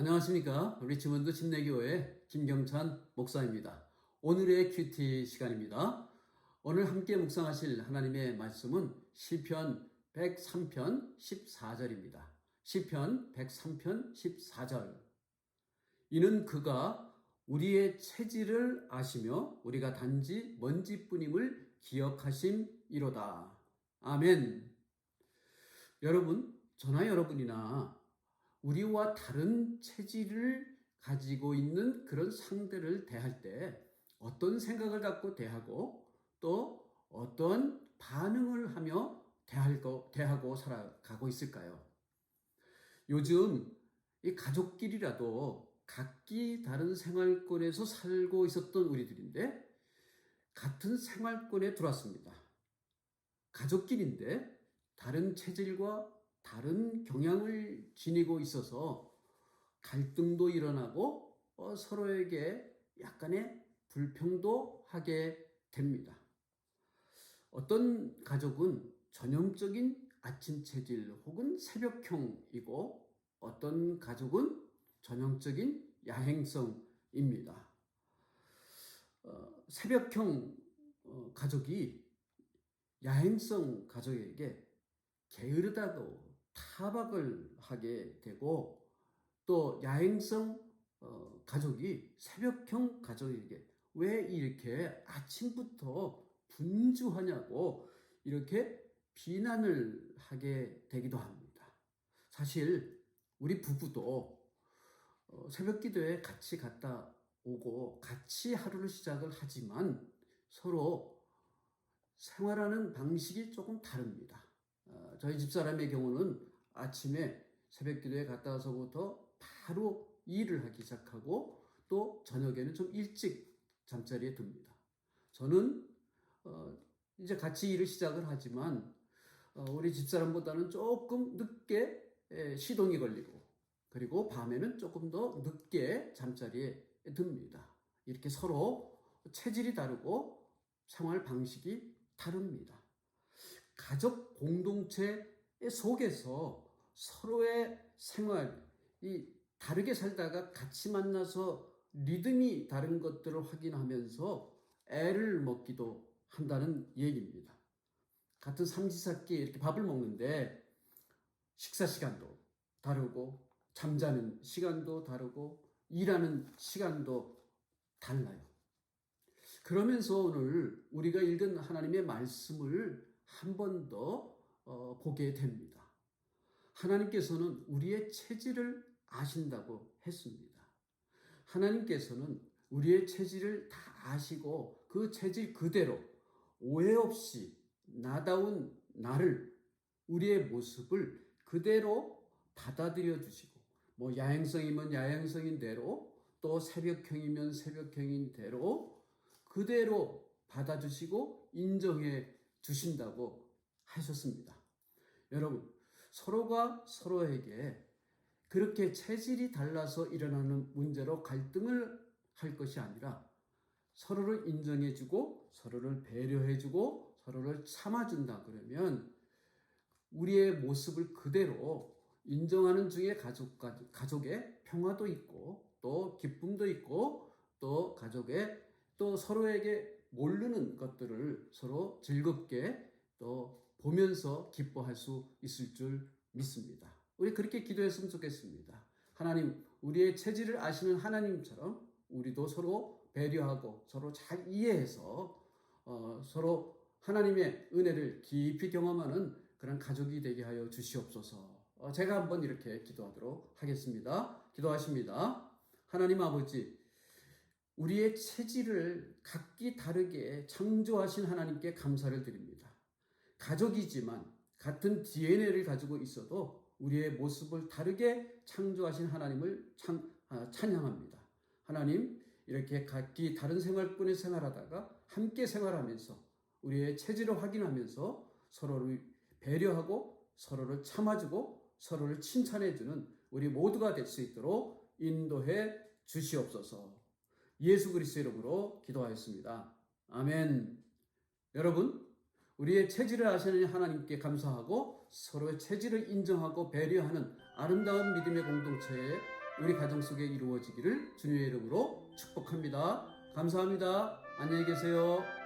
안녕하십니까. 리치먼드 침례교회 김경찬 목사입니다. 오늘의 큐티 시간입니다. 오늘 함께 묵상하실 하나님의 말씀은 시편 103편 14절입니다. 시편 103편 14절. 이는 그가 우리의 체질을 아시며 우리가 단지 먼지뿐임을 기억하심이로다. 아멘. 여러분, 저나 여러분이나 우리와 다른 체질을 가지고 있는 그런 상대를 대할 때 어떤 생각을 갖고 대하고 또 어떤 반응을 하며 대하고, 대하고 살아가고 있을까요? 요즘 이 가족끼리라도 각기 다른 생활권에서 살고 있었던 우리들인데 같은 생활권에 들어왔습니다. 가족끼리인데 다른 체질과 다른 경향을 지니고 있어서 갈등도 일어나고 어, 서로에게 약간의 불평도 하게 됩니다. 어떤 가족은 전형적인 아침 체질 혹은 새벽형이고 어떤 가족은 전형적인 야행성입니다. 어, 새벽형 어, 가족이 야행성 가족에게 게으르다고 타박을 하게 되고 또 야행성 어, 가족이 새벽형 가족에게 왜 이렇게 아침부터 분주하냐고 이렇게 비난을 하게 되기도 합니다. 사실 우리 부부도 어, 새벽 기도에 같이 갔다 오고 같이 하루를 시작을 하지만 서로 생활하는 방식이 조금 다릅니다. 어, 저희 집사람의 경우는 아침에 새벽 기도에 갔다 와서부터 바로 일을 하기 시작하고 또 저녁에는 좀 일찍 잠자리에 듭니다. 저는 어, 이제 같이 일을 시작을 하지만 어, 우리 집사람보다는 조금 늦게 에, 시동이 걸리고 그리고 밤에는 조금 더 늦게 잠자리에 듭니다. 이렇게 서로 체질이 다르고 생활 방식이 다릅니다. 가족 공동체 속에서 서로의 생활 이 다르게 살다가 같이 만나서 리듬이 다른 것들을 확인하면서 애를 먹기도 한다는 얘기입니다. 같은 삼시세끼 이렇게 밥을 먹는데 식사 시간도 다르고 잠자는 시간도 다르고 일하는 시간도 달라요. 그러면서 오늘 우리가 읽은 하나님의 말씀을 한 번더 어, 보게 됩니다. 하나님께서는 우리의 체질을 아신다고 했습니다. 하나님께서는 우리의 체질을 다 아시고 그 체질 그대로 오해 없이 나다운 나를 우리의 모습을 그대로 받아들여 주시고 뭐 야행성이면 야행성인 대로 또 새벽형이면 새벽형인 대로 그대로 받아주시고 인정해 주신다고 하셨습니다. 여러분, 서로가 서로에게 그렇게 체질이 달라서 일어나는 문제로 갈등을 할 것이 아니라 서로를 인정해주고 서로를 배려해주고 서로를 참아준다 그러면 우리의 모습을 그대로 인정하는 중에 가족, 가족의 평화도 있고 또 기쁨도 있고 또 가족의 또 서로에게 모르는 것들을 서로 즐겁게 또 보면서 기뻐할 수 있을 줄 믿습니다. 우리 그렇게 기도했으면 좋겠습니다. 하나님, 우리의 체질을 아시는 하나님처럼 우리도 서로 배려하고 서로 잘 이해해서 어, 서로 하나님의 은혜를 깊이 경험하는 그런 가족이 되게 하여 주시옵소서. 어, 제가 한번 이렇게 기도하도록 하겠습니다. 기도하십니다. 하나님 아버지, 우리의 체질을 각기 다르게 창조하신 하나님께 감사를 드립니다. 가족이지만 같은 DNA를 가지고 있어도 우리의 모습을 다르게 창조하신 하나님을 찬, 아, 찬양합니다. 하나님, 이렇게 각기 다른 생활권에 생활하다가 함께 생활하면서 우리의 체질을 확인하면서 서로를 배려하고 서로를 참아주고 서로를 칭찬해주는 우리 모두가 될 수 있도록 인도해 주시옵소서. 예수 그리스도 이름으로 기도하였습니다. 아멘. 여러분, 우리의 체질을 아시는 하나님께 감사하고 서로의 체질을 인정하고 배려하는 아름다운 믿음의 공동체에 우리 가정 속에 이루어지기를 주님의 이름으로 축복합니다. 감사합니다. 안녕히 계세요.